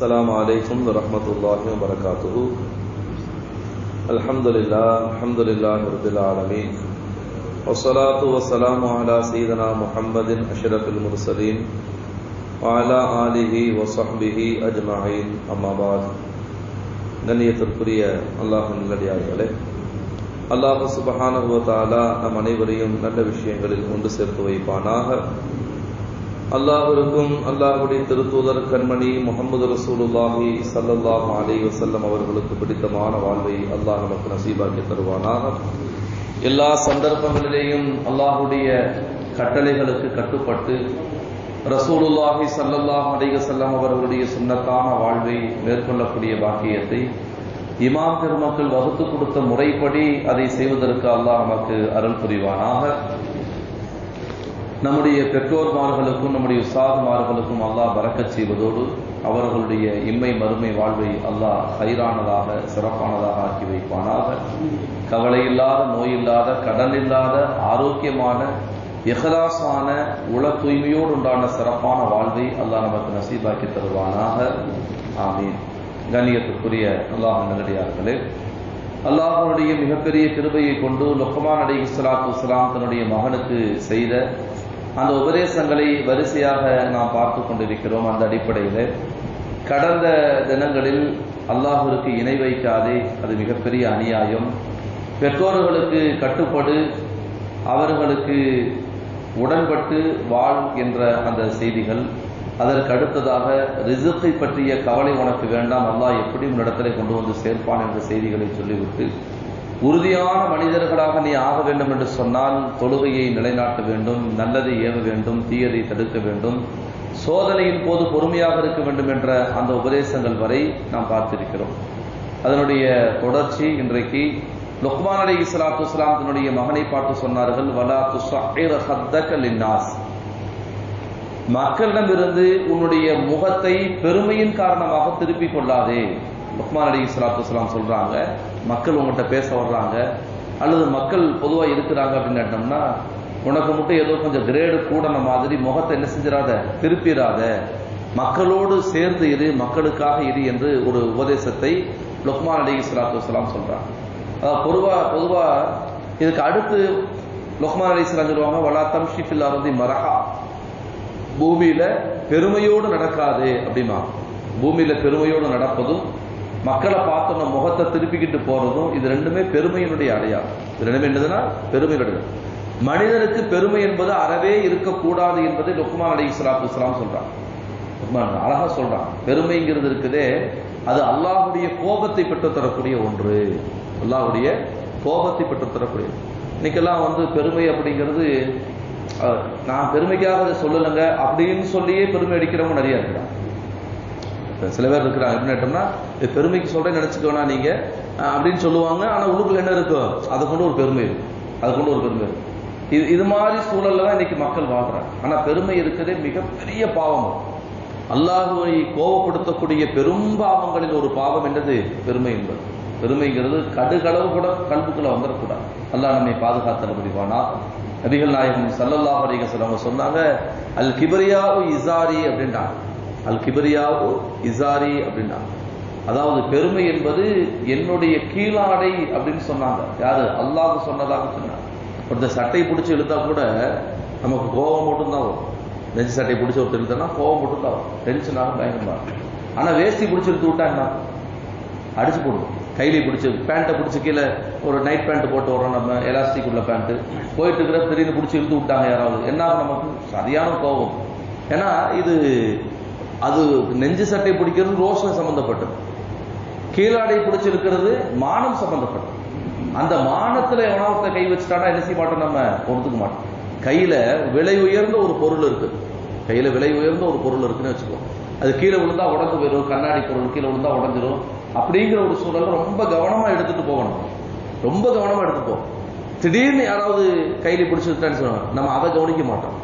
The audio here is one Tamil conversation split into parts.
السلام عليكم ورحمة الله وبركاته الحمد لله الحمد لله رب العالمين والصلاة والسلام على سيدنا محمد أشرف المرسلين وعلى آله وصحبه أجمعين أما بعد கண்ணியத்திற்குரிய அல்லாஹ் நல்லடியார்களே அல்லாஹ் சுபஹானஹு வ தஆலா நம் அனைவரையும் நல்ல விஷயங்களில் ஒன்று சேர்த்து வைப்பானாக அல்லாஹ்விற்கும் அல்லாஹுடைய திருத்தூதர் கண்மணி முகமது ரசூலுல்லாஹி ஸல்லல்லாஹு அலி வசல்லம் அவர்களுக்கு பிடித்தமான வாழ்வை அல்லாஹ் நமக்கு நசீபாக்கி தருவானாக. எல்லா சந்தர்ப்பங்களிலேயும் அல்லாஹ்வுடைய கட்டளைகளுக்கு கட்டுப்பட்டு ரசூலுல்லாஹி சல்லல்லாஹ் அலைஹி செல்லம் அவர்களுடைய சுண்ணத்தான வாழ்வை மேற்கொள்ளக்கூடிய பாக்கியத்தை இமாம் பெருமக்கள் வகுத்து கொடுத்த முறைப்படி அதை செய்வதற்கு அல்லாஹ் நமக்கு அருள் புரிவானாக. நம்முடைய பெற்றோர்மார்களுக்கும் நம்முடைய உசாதுமார்களுக்கும் அல்லாஹ் பறக்கச் செய்வதோடு அவர்களுடைய இம்மை மறுமை வாழ்வை அல்லாஹ் சைரானதாக சிறப்பானதாக ஆக்கி வைப்பானாக. கவலை இல்லாத நோய் இல்லாத கடன் இல்லாத ஆரோக்கியமான இஹலாசான உள தூய்மையோடு உண்டான சிறப்பான வாழ்வை அல்லாஹ் நமக்கு நசீபாக்கி தருவானாக. ஆமீன். கண்ணியத்துக்குரிய அல்லாஹ் நல்லடியார்களே அல்லாஹனுடைய மிகப்பெரிய கிருபையை கொண்டு லொக்கமான் அலி இஸ்லாத்து இஸ்லாம் தன்னுடைய மகனுக்கு செய்த அந்த உபதேசங்களை வரிசையாக நாம் பார்த்து கொண்டிருக்கிறோம் அந்த அடிப்படையில். கடந்த தினங்களில் அல்லாஹிற்கு இணை வைக்காதே அது மிகப்பெரிய அநியாயம். பெற்றோர்களுக்கு கட்டுப்படு அவர்களுக்கு உடன்பட்டு வாழ் என்ற அந்த செய்திகள் அதற்கு அடுத்ததாக ரிசுக்கை பற்றிய கவலை உனக்கு வேண்டாம் அல்லாஹ் எப்படி உன்னிடத்தில் கொண்டு வந்து சேர்ப்பான் என்ற செய்திகளை சொல்லிவிட்டு உறுதியான மனிதர்களாக நீ ஆக வேண்டும் என்று சொன்னால் தொழுகையை நிலைநாட்ட வேண்டும் நல்லதை ஏவ வேண்டும் தீயதை தடுக்க வேண்டும் சோதனையின் போது பொறுமையாக இருக்க வேண்டும் என்ற அந்த உபதேசங்கள் வரை நாம் பார்த்திருக்கிறோம் அதனுடைய தொடர்ச்சி இன்றைக்கு லுக்மான் அலி இஸ்லாத்து இஸ்லாம் தன்னுடைய மகனை பார்த்து சொன்னார்கள் வலா துஷாஸ் மக்களிடமிருந்து உன்னுடைய முகத்தை பெருமையின் காரணமாக திருப்பிக் கொள்ளாதே லுக்மான் அலி இஸ்லாத்து இஸ்லாம் சொல்றாங்க. மக்கள் உங்கள்கிட்ட பேச வர்றாங்க அல்லது மக்கள் பொதுவாக இருக்கிறாங்க அப்படின்னு கேட்டோம்னா உனக்கு மட்டும் ஏதோ கொஞ்சம் கிரேடு கூடன மாதிரி முகத்தை என்ன செஞ்சிடாத திருப்பிடாத மக்களோடு சேர்ந்து இரு மக்களுக்காக இரு என்று ஒரு உபதேசத்தை லுக்மான் அலி இஸ்லாத்து வலாம் சொல்றாங்க. அதாவது பொதுவாக இதுக்கு அடுத்து லுக்மான் அலி இஸ்லாம் சொல்லுவாங்க வலா தம்ஷிஃபில் அருந்தி மரஹா. பூமியில பெருமையோடு நடக்காது அப்படிமா பூமியில பெருமையோடு நடப்பதும் மக்களை பார்த்தோம்னா முகத்தை திருப்பிக்கிட்டு போறதும் இது ரெண்டுமே பெருமையினுடைய அடையாளம். இது ரெண்டுமே என்னதுன்னா பெருமையினுடைய மனிதனுக்கு பெருமை என்பது அறவே இருக்கக்கூடாது என்பதை லுக்மான் அலி இஸ்லாத்து இஸ்லாம் சொல்றான் அழகா சொல்றான் பெருமைங்கிறது இருக்குதே அது அல்லாஹுடைய கோபத்தை பெற்று தரக்கூடிய ஒன்று. அல்லாஹுடைய கோபத்தை பெற்று தரக்கூடிய இன்னைக்கெல்லாம் வந்து பெருமை அப்படிங்கிறது நான் பெருமைக்காக அதை சொல்லலைங்க அப்படின்னு சொல்லியே பெருமை அடிக்கிறவங்க நிறைய இருக்கிறான் சில பேர் இருக்கிறாங்க. எப்படி பெருமைக்கு சொல்றேன்னு நினைச்சுக்கோனா நீங்க அப்படின்னு சொல்லுவாங்க. ஆனா உள்ளுக்குள்ள என்ன இருக்கும் அதை கொண்டு ஒரு பெருமை இருக்கும் அது கொண்டு ஒரு பெருமை இருக்கும் இது இது மாதிரி சூழல்ல தான் இன்னைக்கு மக்கள் வாழ்றாங்க. ஆனா பெருமை இருக்கிறதே மிகப்பெரிய பாவம். அல்லாஹுவை கோபப்படுத்தக்கூடிய பெரும் பாவங்களில் ஒரு பாவம் என்றது பெருமை என்பது. பெருமைங்கிறது கடுகளவு கூட கல்புக்குள்ள வந்துடக்கூடாது அல்லாஹ் நம்மை பாதுகாத்தல் முடிவானா நபிகள் நாயகம் சல்லல்லா அலிகசல் அவங்க சொன்னாங்க அல் கிபரியாவு இசாரி அப்படின்றாங்க. அல் கிபரியாவு இசாரி அப்படின்றாங்க. அதாவது பெருமை என்பது என்னுடைய கீழாடை அப்படின்னு சொன்னாங்க. யாரு? அல்லாஹ் சொன்னதாக சொன்னாங்க. ஒருத்தர் சட்டை பிடிச்சி இழுத்தா கூட நமக்கு கோபம் மட்டும்தான் வரும். நெஞ்சு சட்டை பிடிச்சி ஒருத்தர் இழுத்தனா கோபம் மட்டும்தான் வரும். டென்ஷனாக பயங்கரமா ஆனா வேஷ்டி பிடிச்சி இழுத்து விட்டா என்ன? அடிச்சு போடுவோம் கையிலே பிடிச்சி பேண்ட்டை பிடிச்சி கீழே ஒரு நைட் பேண்ட் போட்டு வரோம் நம்ம எலாஸ்டிக் உள்ள பேண்ட்டு போயிட்டு இருக்கிற திடீர்னு பிடிச்சி இழுத்து விட்டாங்க யாராவது. என்ன நமக்கு? சரியான கோபம். ஏன்னா இது அது நெஞ்சு சட்டை பிடிக்கிறது ரோஷனை சம்மந்தப்பட்டது கீழாடை பிடிச்சிருக்கிறது மானம் சம்பந்தப்பட்டது. அந்த மானத்துல எவனாவத்த கை வச்சுட்டானா என்ன செய்ய மாட்டோம் நம்ம? பொறுத்துக்க மாட்டோம். கையில விலை உயர்ந்த ஒரு பொருள் இருக்கு. கையில விலை உயர்ந்த ஒரு பொருள் இருக்குன்னு வச்சுக்கோ அது கீழே விழுந்தா உடஞ்சு போயிடும் கண்ணாடி பொருள் கீழே விழுந்தா உடஞ்சிரும். அப்படிங்கிற ஒரு சூழல் ரொம்ப கவனமா எடுத்துட்டு போகணும். ரொம்ப கவனமா எடுத்து திடீர்னு யாராவது கையில பிடிச்சிருக்கான்னு சொல்லுவாங்க நம்ம அதை கவனிக்க மாட்டோம்.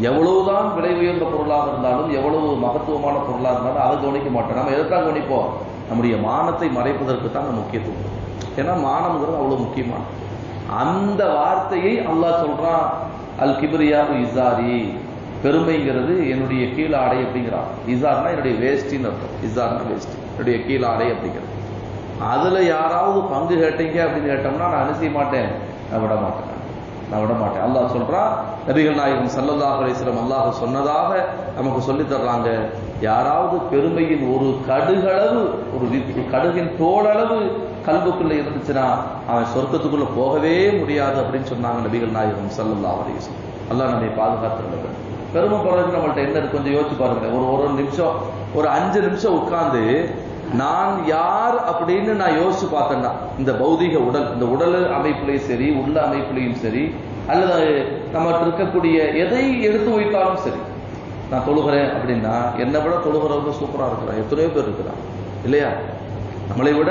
எவ்வளவுதான் விலை உயர்ந்த பொருளாக இருந்தாலும் எவ்வளவு மகத்துவமான பொருளாக இருந்தாலும் அதை கவனிக்க மாட்டோம். நம்ம எதுக்காக கவனிப்போம்? நம்முடைய மானத்தை மறைப்பதற்கு தான் முக்கியத்துவம் ஏன்னா மானம்ங்கிறது அவ்வளோ முக்கியமான அந்த வார்த்தையை அல்லாஹ் சொல்றான் அல் கிபிரியா இசாரி. பெருமைங்கிறது என்னுடைய கீழாடை அப்படிங்கிறான். இசார்னா என்னுடைய வேஷ்டின்னு அர்த்தம். இசார்னா வேஷ்டி. என்னுடைய கீழாடை அப்படிங்கிறது. அதுல யாராவது பங்கு கேட்டீங்க அப்படின்னு கேட்டோம்னா நான் என்ன செய்ய மாட்டேன்? நான் விட மாட்டேன். நான் விட மாட்டேன். அல்லாஹ் சொல்றான் நபிகள் நாயகம் சல்லல்லாஹ் அலிஸ்லம் அல்லாஹ் சொன்னதாக நமக்கு சொல்லி தர்றாங்க. யாராவது பெருமையின் ஒரு கடுகளவு ஒரு கடுகின் தோளளவு கல்வுக்குள்ள இருந்துச்சுன்னா அவன் சொர்க்கத்துக்குள்ள போகவே முடியாது அப்படின்னு சொன்னாங்க நபிகள் நாயகம் சல்லல்லாஹு அலைஹி அல்லா நம்மை பாதுகாத்துள்ளது பெருமை போறதுக்கு நம்மள்ட்ட என்ன கொஞ்சம் யோசிச்சு பாருங்க ஒரு ஒரு நிமிஷம் ஒரு அஞ்சு நிமிஷம் உட்கார்ந்து நான் யார் அப்படின்னு நான் யோசிச்சு பார்த்தேன்னா இந்த பௌதிக உடல் இந்த உடல் அமைப்புலையும் சரி உள்ள அமைப்புலையும் சரி அல்லது நம்மகிட்ட இருக்கக்கூடிய எதை எடுத்து வைத்தாலும் சரி நான் தொழுகிறேன் அப்படின்னா என்னை விட தொழுகிறவங்க சூப்பரா இருக்கிறான் எத்தனையோ பேர் இருக்கிறான் இல்லையா? நம்மளை விட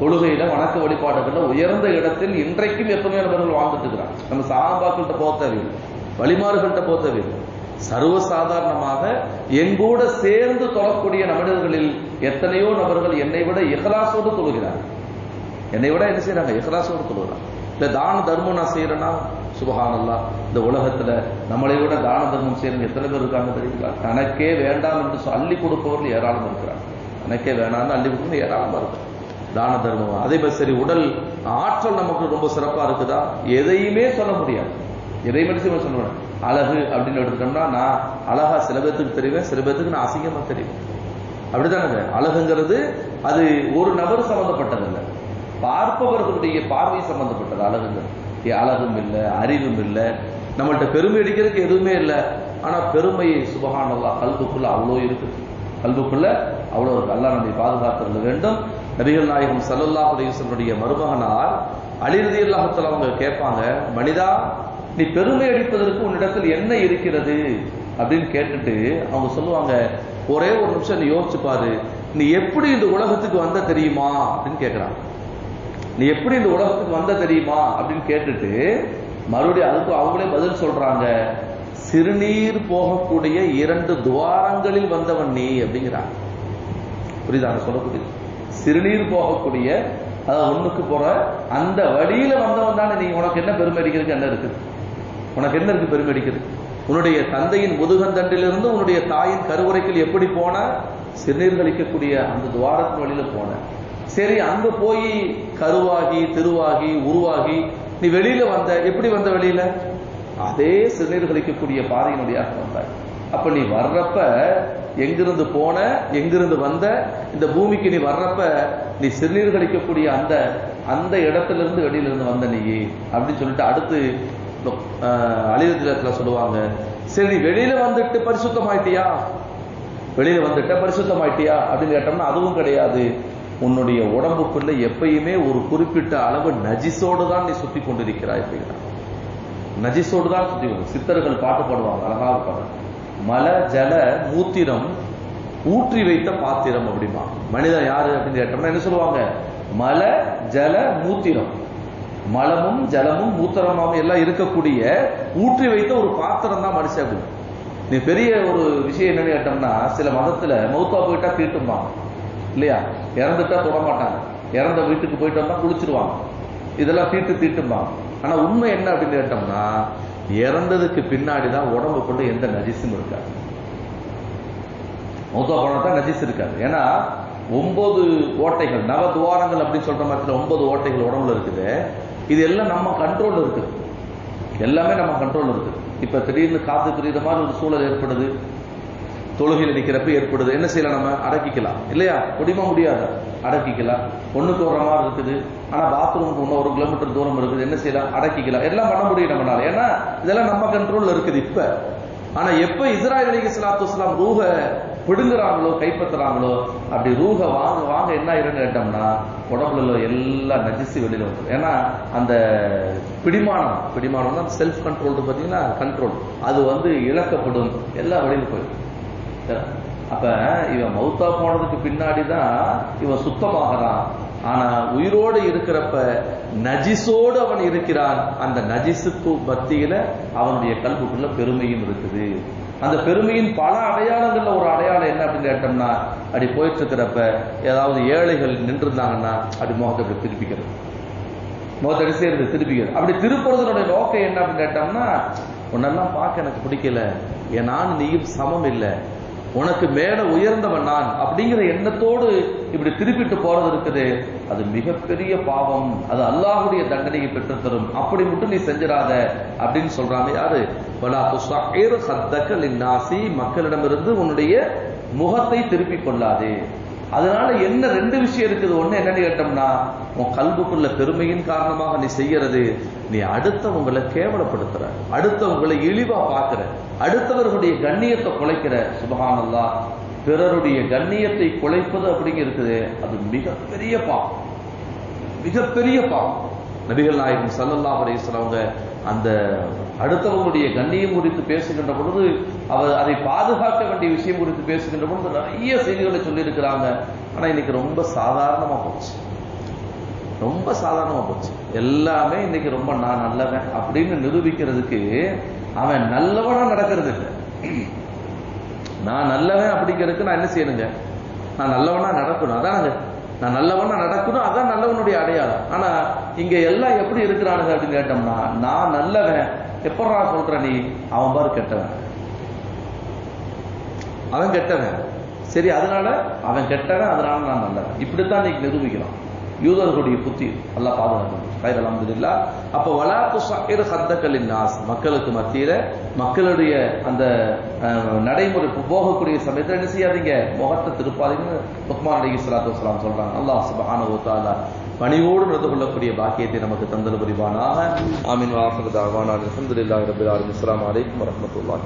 தொழுகையில வணக்க வழிபாடுகள்ல உயர்ந்த இடத்தில் இன்றைக்கும் எத்தனையோ நபர்கள் வாழ்ந்துட்டு இருக்கிறான் நம்ம சாபாக்கள்கிட்ட போக தேவையில்லை. வழிமாறுகள்கிட்ட போக தேவையில்லை. சர்வசாதாரணமாக எங்கூட சேர்ந்து தொழக்கூடிய மனிதர்களில் எத்தனையோ நபர்கள் என்னை விட இஹலாசோடு தொழுகிறார்கள் என்னை விட என்ன செய்யறாங்க இஹலாசோடு தொழுகிறாங்க. இந்த தான தர்மம் நான் செய்யறேன்னா சுபகானல்லா இந்த உலகத்துல நம்மளை விட தான தர்மம் செய்யணும் எத்தனை பேர் இருக்காங்க தெரியுங்களா? தனக்கே வேண்டாம் என்று சொல்லி அள்ளி கொடுப்பவர்கள் ஏராளம் இருக்கிறாங்க. தனக்கே வேணாம்னு அள்ளி கொடுக்கணும் ஏராளமா இருக்கு தான தர்மம் அதே மாதிரி சரி உடல் ஆற்றல் நமக்கு ரொம்ப சிறப்பா இருக்குதா? எதையுமே சொல்ல முடியாது. எதையுமே செய்ய சொல்ல முடியாது அழகு அப்படின்னு எடுத்துட்டோம்னா நான் அழகா சில பேர்த்துக்கு தெரிவேன் சில பேர்த்துக்கு நான் அசிங்கமா தெரியும் அப்படிதானங்க அழகுங்கிறது அது ஒரு நபர் சம்பந்தப்பட்டதல்ல பார்ப்பவர்களுடைய பார்வை சம்பந்தப்பட்டது அழகுங்கிறது. அழகும் இல்லை அறிவும் இல்லை. நம்மள்கிட்ட பெருமை அடிக்கிறதுக்கு எதுவுமே இல்லை. ஆனா பெருமை சுபகானல்லா கல்புக்குள்ள அவ்வளோ இருக்குது கல்புக்குள்ள அவ்வளோ இருக்கு. அல்லாஹ் நம்மை பாதுகாத்துறது வேண்டும். நபிகள் நாயகம் ஸல்லல்லாஹு அலைஹி மருமகனார் அழிறுதி இல்லாமத்தில் அவங்க கேட்பாங்க மனிதா நீ பெருமை அடிப்பதற்கு உன்னிடத்தில் என்ன இருக்கிறது? அப்படின்னு கேட்டுட்டு அவங்க சொல்லுவாங்க ஒரே ஒரு நிமிஷம் நீ யோசிச்சு பாரு. நீ எப்படி இந்த உலகத்துக்கு வந்த தெரியுமா? அப்படின்னு கேட்குறாங்க நீ எப்படி இந்த உலகத்துக்கு வந்த தெரியுமா அப்படின்னு கேட்டுட்டு மறுபடியும் அதுக்கு அவங்களே பதில் சொல்றாங்க. சிறுநீர் போகக்கூடிய இரண்டு துவாரங்களில் வந்தவன் நீ அப்படிங்கிறாங்க. புரியுதா? சொல்லக்கூடிய சிறுநீர் போகக்கூடிய அதாவது ஒண்ணுக்கு போற அந்த வழியில வந்தவன் தானே நீ. உனக்கு என்ன பெருமை அடிக்கிறதுக்கு என்ன இருக்குது? உனக்கு என்ன இருக்கு பெருமை அடிக்கிறது? உன்னுடைய தந்தையின் முதுகந்தண்டிலிருந்து உன்னுடைய தாயின் கருவறைக்குள் எப்படி போன சிறுநீர் கழிக்கக்கூடிய அந்த துவாரத்தின் வழியில போன சரி அங்க போய் கருவாகி திருவாகி உருவாகி நீ வெளியில வந்த எப்படி வந்த வெளியில? அதே சிறுநீர் கழிக்கக்கூடிய பாதையினுடைய வந்தாய். அப்ப நீ வர்றப்ப எங்கிருந்து போன எங்கிருந்து வந்த இந்த பூமிக்கு நீ வர்றப்ப நீ சிறுநீர் கழிக்கக்கூடிய அந்த அந்த இடத்துல இருந்து வெளியில இருந்து வந்த நீ. அப்படின்னு சொல்லிட்டு அடுத்து அழிவத்திலத்துல சொல்லுவாங்க சரி நீ வெளியில வந்துட்டு பரிசுத்தமாயிட்டியா? வெளியில வந்துட்ட பரிசுத்தமாயிட்டியா? அப்படின்னு கேட்டோம்னா அதுவும் கிடையாது. உன்னுடைய உடம்புக்குள்ள எப்பயுமே ஒரு குறிப்பிட்ட அளவு நஜிசோடு தான் நீ சுத்தி கொண்டிருக்கிறாய் அப்படிங்கிறான் நஜிசோடு தான் சுத்தி சித்தர்கள் பாட்டு பாடுவாங்க அழகாக இருப்பாங்க மல ஜல மூத்திரம் ஊற்றி வைத்த பாத்திரம் அப்படிமா. மனிதன் யாரு அப்படின்னு கேட்டோம்னா என்ன சொல்லுவாங்க? மல ஜல மூத்திரம். மலமும் ஜலமும் மூத்திரமாவும் எல்லாம் இருக்கக்கூடிய ஊற்றி வைத்த ஒரு பாத்திரம் தான் மனுஷன் அப்படி நீ பெரிய ஒரு விஷயம் என்னன்னு கேட்டோம்னா சில மதத்துல மௌத்தா போயிட்டா தீட்டும்பாங்க. இல்லையா? இறந்துட்டா தொட மாட்டாங்க இறந்த வீட்டுக்கு போயிட்டு வந்தா குளிச்சிருவாங்க. இதெல்லாம் தீட்டு தீட்டும்பாங்க. ஆனா உண்மை என்ன அப்படின்னு கேட்டோம்னா இறந்ததுக்கு பின்னாடி தான் உடம்புக்குள்ள எந்த நஜிஸும் இருக்காது. மௌத்தா போனா தான் நஜிஸ் இருக்காது. ஏன்னா ஒன்பது ஓட்டைகள் நவ துவாரங்கள் அப்படின்னு சொல்ற மாதிரி ஒன்பது ஓட்டைகள் உடம்புல இருக்குது. இது எல்லாம் நம்ம கண்ட்ரோல் இருக்குது. எல்லாமே நம்ம கண்ட்ரோல் இருக்குது. இப்ப திடீர்னு காத்து திடீர்னு மாதிரி ஒரு சூழல் ஏற்படுது. தொழுகையில் நிற்கிறப்ப ஏற்படுது. என்ன செய்யலாம் நம்ம? அடக்கிக்கலாம். இல்லையா? முடியுமா? முடியாது. அடக்கிக்கலாம். ஒன்றுக்கு ஒரு மாதிரி இருக்குது. ஆனால் பாத்ரூமுக்கு ஒன்று ஒரு கிலோமீட்டர் தூரம் இருக்குது. என்ன செய்யலாம்? அடக்கிக்கலாம். எல்லாம் பண்ண முடியும் நம்மளால. ஏன்னா இதெல்லாம் நம்ம கண்ட்ரோலில் இருக்குது இப்போ. ஆனால் எப்போ இஸ்ராயல் அலி சலாத்து வஸ்லாம் ரூஹ பிடுங்குறாங்களோ கைப்பற்றுறாங்களோ அப்படி ரூஹ வாங்க வாங்க என்ன ஆயிருன்னு கேட்டோம்னா உடம்புல உள்ள எல்லா நஜிசி வெளியில் வந்துடும் ஏன்னா அந்த பிடிமானம் பிடிமானம் தான் செல்ஃப் கண்ட்ரோல் பார்த்தீங்கன்னா கண்ட்ரோல் அது வந்து இழக்கப்படும். எல்லாம் வெளியில போயிடும். அப்ப இவன் மௌத்தா போனதுக்கு பின்னாடி தான் இவன் சுத்தமாகறான். ஆனா உயிரோடு இருக்கிறப்ப நஜிஸோடு அவன் இருக்கிறான். அந்த நஜிசுக்கு பத்தியில அவனுடைய கல்புக்குள்ள பெருமையும் இருக்குது. அந்த பெருமையின் பல அடையாளங்கள்ல ஒரு அடையாளம் என்ன அப்படின்னு கேட்டோம்னா அப்படி போயிட்டு இருக்கிறப்ப ஏதாவது ஏழைகள் நின்றுருந்தாங்கன்னா அப்படி முகத்தை அப்படி திருப்பிக்கிறது. முகத்தடி சேர்ந்து திருப்பிக்கிறது. அப்படி திருப்புறதனுடைய நோக்கம் என்ன அப்படின்னு கேட்டோம்னா உன்னெல்லாம் பார்க்க எனக்கு பிடிக்கல. என் நான் நீயும் சமம் இல்லை. உனக்கு மேல உயர்ந்தவன் நான் அப்படிங்கிற எண்ணத்தோடு இப்படி திருப்பிட்டு போறது இருக்குது. அது மிகப்பெரிய பாவம். அது அல்லாஹ்வுடைய தண்டனையை பெற்றுத்தரும். அப்படி மட்டும் நீ செஞ்சிடாத அப்படின்னு சொல்றாங்க யாரு? பலா துஸஹிர் ஹத்தக லின்னாசி. மக்களிடமிருந்து உன்னுடைய முகத்தை திருப்பிக் கொள்ளாதே. அதனால என்ன ரெண்டு விஷயம் இருக்குது? ஒன்னு என்னன்னு கேட்டோம்னா உன் கல்புக்குள்ள பெருமையின் காரணமாக நீ செய்யறது நீ அடுத்தவங்களை கேவலப்படுத்துற அடுத்தவங்களை இழிவா பார்க்கிற அடுத்தவர்களுடைய கண்ணியத்தை குலைக்கிற சுபஹானல்லா பிறருடைய கண்ணியத்தை குலைப்பது அப்படிங்க இருக்குது. அது மிகப்பெரிய பாவம். மிகப்பெரிய பாவம். நபிகள் நாயகம் சல்லல்லா அலைஹி அவங்க அந்த அடுத்தவங்களுடைய கண்ணியம் குறித்து பேசுகின்ற பொழுது அவர் அதை பாதுகாக்க வேண்டிய விஷயம் குறித்து பேசுகின்ற பொழுது நிறைய செய்திகளை சொல்லியிருக்கிறாங்க. ஆனா இன்னைக்கு ரொம்ப சாதாரணமா போச்சு. ரொம்ப சாதாரணமா போச்சு. எல்லாமே இன்னைக்கு ரொம்ப நான் நல்லவன் அப்படின்னு நிரூபிக்கிறதுக்கு அவன் நல்லவனா நடக்கிறது இல்லை நான் நல்லவன் அப்படிங்கிறதுக்கு நான் என்ன செய்யணுங்க? நான் நல்லவனா நடக்கணும். அதானங்க? நான் நல்லவனா நடக்கணும் அதான் நல்லவனுடைய அடையாளம். ஆனா இங்க எல்லாம் எப்படி இருக்கிறானுங்க அப்படின்னு கேட்டோம்னா நான் நல்லவன். எப்படா சொல்ற நீ? அவன் பாரு கெட்டவன். அவன் கெட்டவன். சரி அதனால அவன் கெட்டவன் அதனால நான் நல்லவன். இப்படித்தான் நீ நிரூபிக்கிறான். யூதர்களுடைய புத்தி. நல்லா பாதுகாக்கணும் கயிறு அலமதுல்லா அப்போ வலாத்து சயிர் ஹத்தக்கலின் நாஸ் மக்களுக்கு மத்தியில மக்களுடைய அந்த நடைமுறை போகக்கூடிய சமயத்தில் என்ன செய்யாதீங்க? முகத்தை திருப்பாதீங்கன்னு உக்மான் அலி இஸ்லாத்து வஸ்லாம் சொல்றாங்க. அல்லாஹ் சுபஹானஹு வ தஆலா பணிவோடு நடந்து கொள்ளக்கூடிய பாக்கியத்தை நமக்கு தந்தல் புரிவானாக. ஆமின். வாசல் தாவானா அல்ஹம்துலில்லாஹி ரப்பில் ஆலமீன். அஸ்ஸலாமு அலைக்கும் வரஹ்மத்துல்லாஹி